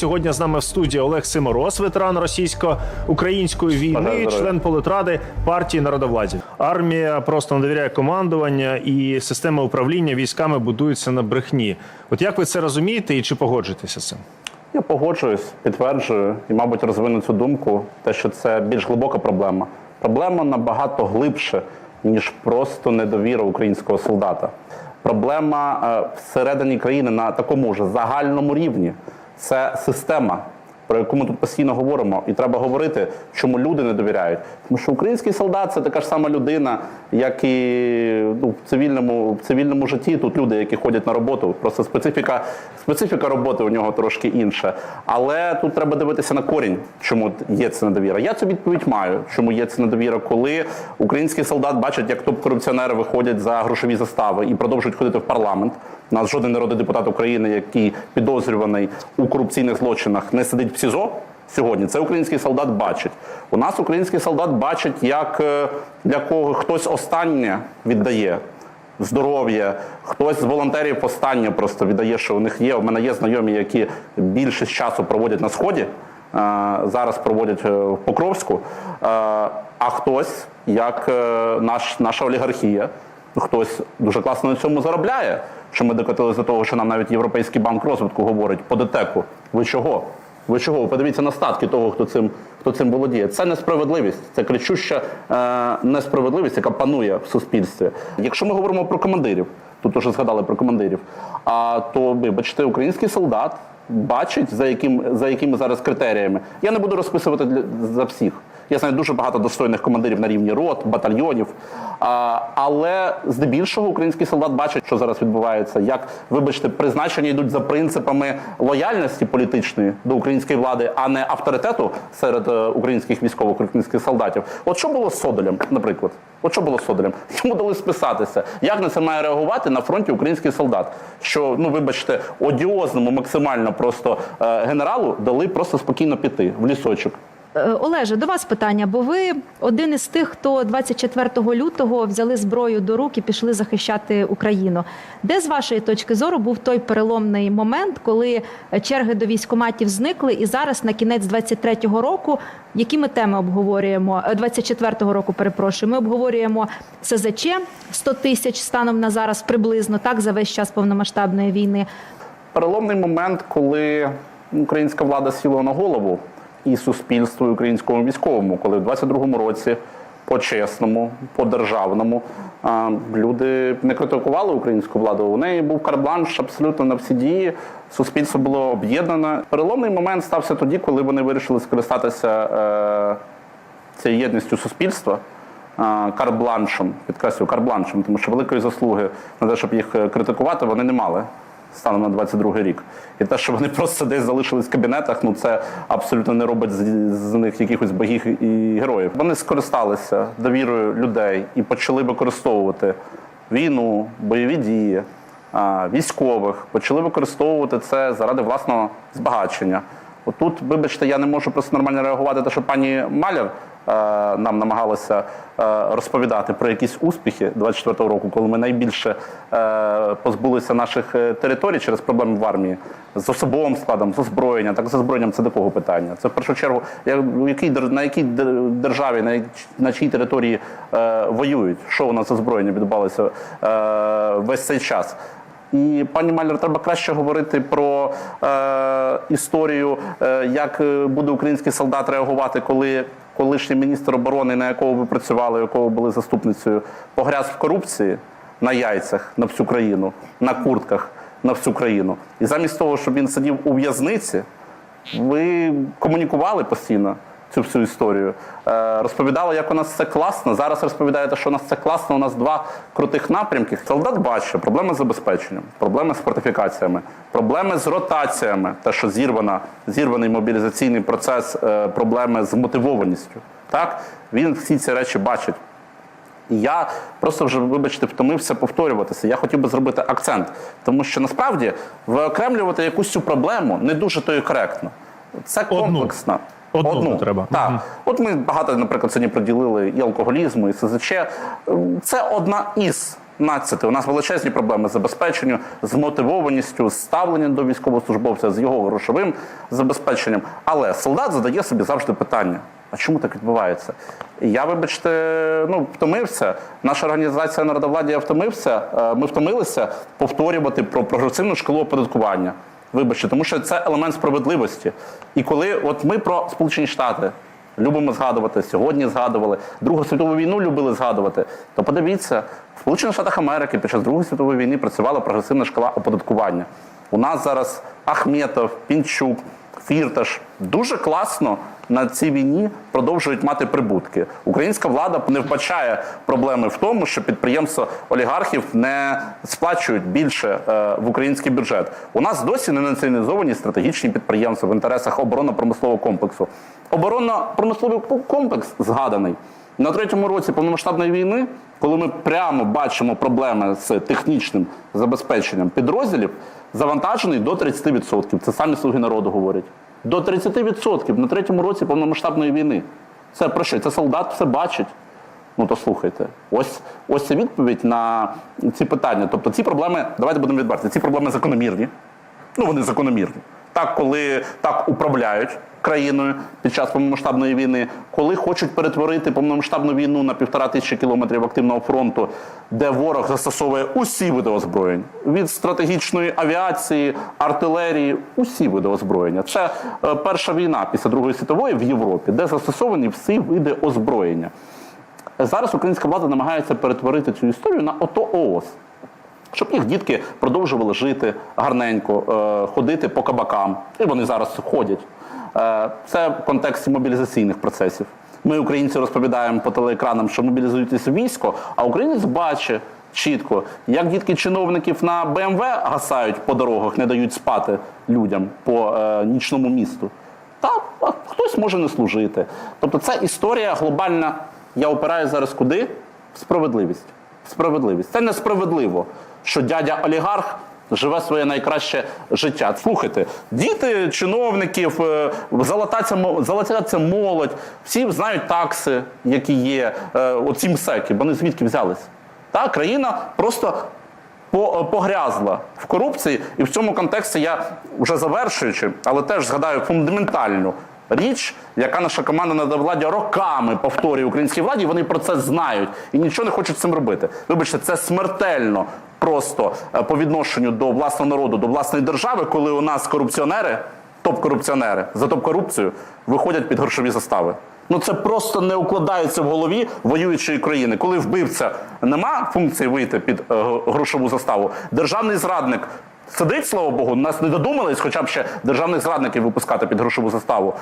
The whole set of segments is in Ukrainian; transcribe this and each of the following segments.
Сьогодні з нами в студії Олег Симороз, ветеран російсько-української війни, член політради партії народовладів. Армія просто не довіряє командування, і система управління військами будується на брехні. От як ви це розумієте і чи погоджуєтеся з цим? Я погоджуюсь, підтверджую і, мабуть, розвину цю думку, те, що це більш глибока проблема. Проблема набагато глибше, ніж просто недовіра українського солдата. Проблема е, всередині країни на такому ж загальному рівні. Це система, про яку ми тут постійно говоримо, і треба говорити, чому люди не довіряють. Тому що український солдат це така ж сама людина, як і ну, в цивільному, в цивільному житті. Тут люди, які ходять на роботу. Просто специфіка, специфіка роботи у нього трошки інша. Але тут треба дивитися на корінь, чому є ця недовіра. Я цю відповідь маю, чому є ця недовіра, коли український солдат бачить, як топ-корупціонери виходять за грошові застави і продовжують ходити в парламент. Нас жоден народний депутат України, який підозрюваний у корупційних злочинах, не сидить в СІЗО сьогодні. Це український солдат бачить. У нас український солдат бачить, як е, для кого хтось останнє віддає. Здоров'я, хтось з волонтерів останнє просто віддає, що у них є. У мене є знайомі, які більшість часу проводять на сході, е, зараз проводять е, в Покровську. А хтось, як наш, наша олігархія, хтось дуже класно на цьому заробляє. Що ми докотилися до того, що нам навіть Європейський банк розвитку говорить по ДТЕКу. Ви чого? Ви чого? Ви подивіться на статки того, хто цим, хто цим володіє. Це несправедливість, це кричуща е, несправедливість, яка панує в суспільстві. Якщо ми говоримо про командирів, тут уже згадали про командирів, а то вибачте, український солдат бачить, за яким за якими зараз критеріями. Я не буду розписувати для, за всіх. Я знаю дуже багато достойних командирів на рівні рот, батальйонів. Але здебільшого український солдат бачить, що зараз відбувається, як, вибачте, призначення йдуть за принципами лояльності політичної до української влади, а не авторитету серед е, українських військових, українських солдатів. От що було з Содолем, наприклад? От що було з Содолем? Йому дали списатися. Як на це має реагувати на фронті український солдат? Що, ну вибачте, одіозному максимально просто е, генералу дали просто спокійно піти в лісочок. Е, Олеже, до вас питання, бо ви один із тих, хто 24 лютого взяли зброю до рук і пішли захищати Україну. Де з вашої точки зору був той переломний момент, коли е, черги до військоматів зникли, і зараз на кінець 23-го року, які ми теми обговорюємо? Е, 24-го року, перепрошую, ми обговорюємо СЗЧ 100 тисяч станом на зараз приблизно так за весь час повномасштабної війни. переломний момент, коли українська влада сіла на голову і суспільству, і українському військовому, коли в 22-му році по-чесному, по-державному люди не критикували українську владу. У неї був карбланш абсолютно на всі дії. Суспільство було об'єднане. Переломний момент стався тоді, коли вони вирішили скористатися е, цією єдністю суспільства. а, Карбланшем, підкреслюю, карбланшем, тому що великої заслуги на те, щоб їх е, критикувати, вони не мали станом на 22 рік. І те, що вони просто десь залишились в кабінетах, ну це абсолютно не робить з, з них якихось богів і героїв. Вони скористалися довірою людей і почали використовувати війну, бойові дії, військових, почали використовувати це заради власного збагачення. Отут, вибачте, я не можу просто нормально реагувати, те, що пані Маляр е, нам намагалася е, розповідати про якісь успіхи 24-го року, коли ми найбільше е, позбулися наших е, територій через проблеми в армії з особовим складом, з озброєнням. Так з озброєнням це до кого питання? Це в першу чергу, я- у якій на якій державі, на, як- на чиїй території е, воюють, що у нас з озброєнням відбувалося е, весь цей час. І пані Малер, треба краще говорити про е, історію, е, як е, буде український солдат реагувати, коли колишній міністр оборони, на якого ви працювали, якого були заступницею, погряз в корупції на яйцях на всю країну, на куртках на всю країну. І замість того, щоб він сидів у в'язниці, ви комунікували постійно цю всю історію. Е, розповідали, як у нас все класно. Зараз розповідаєте, що у нас все класно. У нас два крутих напрямки. Солдат бачить проблеми з забезпеченням, проблеми з фортифікаціями, проблеми з ротаціями, те, що зірвана, зірваний мобілізаційний процес, е, проблеми з мотивованістю. Так, він всі ці речі бачить. І я просто вже, вибачте, втомився повторюватися. Я хотів би зробити акцент, тому що насправді виокремлювати якусь цю проблему не дуже то і коректно. Це Одну. Одну треба. Так. Мгм. От ми багато, наприклад, сьогодні приділили і алкоголізму, і СЗЧ. Це одна із 15. У нас величезні проблеми з забезпеченням, з мотивованістю, з ставленням до військовослужбовця, з його грошовим забезпеченням. Але солдат задає собі завжди питання: а чому так відбувається? Я, вибачте, ну втомився. Наша організація народовладдя втомився. е, Ми втомилися повторювати про прогресивну шкалу оподаткування. Вибачте, тому що це елемент справедливості. І коли от ми про Сполучені Штати любимо згадувати, сьогодні згадували, Другу світову війну любили згадувати, то подивіться, в Сполучених Штатах Америки під час Другої світової війни працювала прогресивна шкала оподаткування. У нас зараз Ахметов, Пінчук, Фірташ дуже класно на цій війні продовжують мати прибутки. Українська влада не вбачає проблеми в тому, що підприємства олігархів не сплачують більше е, в український бюджет. У нас досі не націоналізовані стратегічні підприємства в інтересах оборонно-промислового комплексу. Оборонно-промисловий комплекс згаданий на третьому році повномасштабної війни, коли ми прямо бачимо проблеми з технічним забезпеченням підрозділів, завантажений до 30%. Це самі слуги народу говорять. До 30% на третьому році повномасштабної війни. Це про що? Це солдат все бачить. Ну то слухайте, ось ось це відповідь на ці питання. Тобто ці проблеми, давайте будемо відверті, ці проблеми закономірні. Ну вони закономірні. Так, коли так управляють країною під час повномасштабної війни, коли хочуть перетворити повномасштабну війну на півтора тисячі кілометрів активного фронту, де ворог застосовує усі види озброєнь від стратегічної авіації, артилерії, усі види озброєння. Це е, перша війна після Другої світової в Європі, де застосовані всі види озброєння. Зараз українська влада намагається перетворити цю історію на ото ООС. Щоб їх дітки продовжували жити гарненько, е, ходити по кабакам. І вони зараз ходять. Е, Це в контексті мобілізаційних процесів. Ми, українці, розповідаємо по телеекранам, що мобілізуйтесь в військо, а українець бачить чітко, як дітки чиновників на БМВ гасають по дорогах, не дають спати людям по е, нічному місту. Та хтось може не служити. Тобто, це історія глобальна. Я опираю зараз куди? В справедливість. Справедливість. Це несправедливо, що дядя олігарх живе своє найкраще життя. Слухайте, діти чиновників, е, золотяться молодь, всі знають такси, які є, е, оці мсеки, вони звідки взялись. Та країна просто погрязла в корупції, і в цьому контексті я вже завершуючи, але теж згадаю фундаментальну річ, яка наша команда на владі роками повторює українській владі. Вони про це знають і нічого не хочуть з цим робити. Вибачте, це смертельно просто е, по відношенню до власного народу, до власної держави, коли у нас корупціонери, топ-корупціонери за топ-корупцію виходять під грошові застави. Ну це просто не укладається в голові воюючої країни. Коли вбивця нема функції вийти під е, грошову заставу, державний зрадник сидить, слава Богу, нас не додумались, хоча б ще державних зрадників випускати під грошову заставу.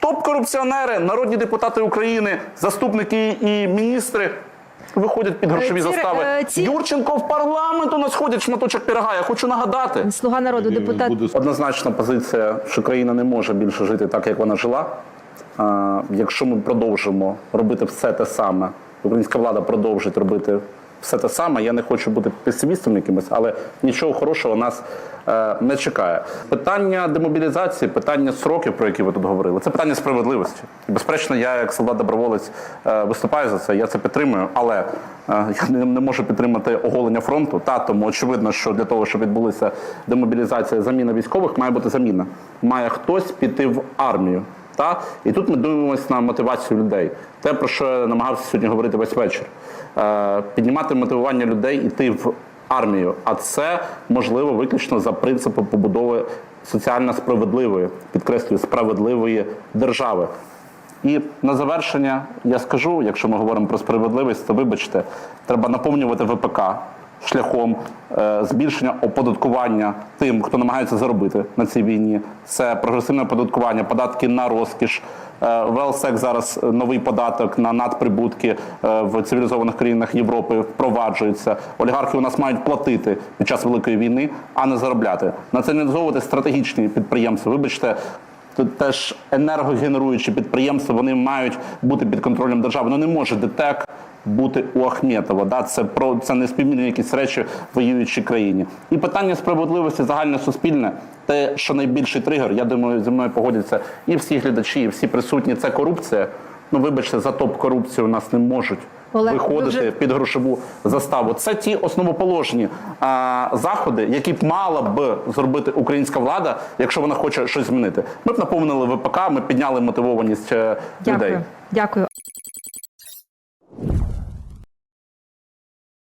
Топ-корупціонери, народні депутати України, заступники і міністри. Виходять під грошові Ці застави. е, ці- Юрченко в парламент у нас ходить шматочок пірога. Я хочу нагадати. Слуга народу, депутат. Однозначна позиція, що країна не може більше жити так, як вона жила. А, якщо ми продовжимо робити все те саме, українська влада продовжить робити все те саме. Я не хочу бути песимістом якимось, але нічого хорошого нас е, не чекає. Питання демобілізації, питання сроків, про які ви тут говорили, це питання справедливості. І, безперечно, я як солдат-доброволець е, виступаю за це, я це підтримую, але е, я не, не можу підтримати оголення фронту. Та тому очевидно, що для того, щоб відбулася демобілізація, заміна військових, має бути заміна. Має хтось піти в армію. Та? І тут ми дивимося на мотивацію людей. Те, про що я намагався сьогодні говорити весь вечір. Е, піднімати мотивування людей йти в армію. А це можливо виключно за принципом побудови соціально справедливої, підкреслюю, справедливої держави. І на завершення я скажу, якщо ми говоримо про справедливість, то вибачте, треба наповнювати ВПК шляхом е, збільшення оподаткування тим, хто намагається заробити на цій війні. Це прогресивне оподаткування, податки на розкіш. Е, Велсек зараз новий податок на надприбутки е, в цивілізованих країнах Європи впроваджується. Олігархи у нас мають платити під час великої війни, а не заробляти. Націоналізовувати стратегічні підприємства. Вибачте, Тут теж енергогенеруючі підприємства вони мають бути під контролем держави. Ну не може ДТЕК бути у Ахметова. Да? Це про це не співмірні якісь речі в воюючій країні. І питання справедливості загальне суспільне. Те, що найбільший тригер, я думаю, зі мною погодяться і всі глядачі, і всі присутні. Це корупція. Ну, вибачте, за топ корупцію у нас не можуть Олег, виходити вже- під грошову заставу. Це ті основоположні а, заходи, які б мала б зробити українська влада, якщо вона хоче щось змінити. Ми б наповнили ВПК, ми підняли мотивованість е, людей. Дякую. Дякую.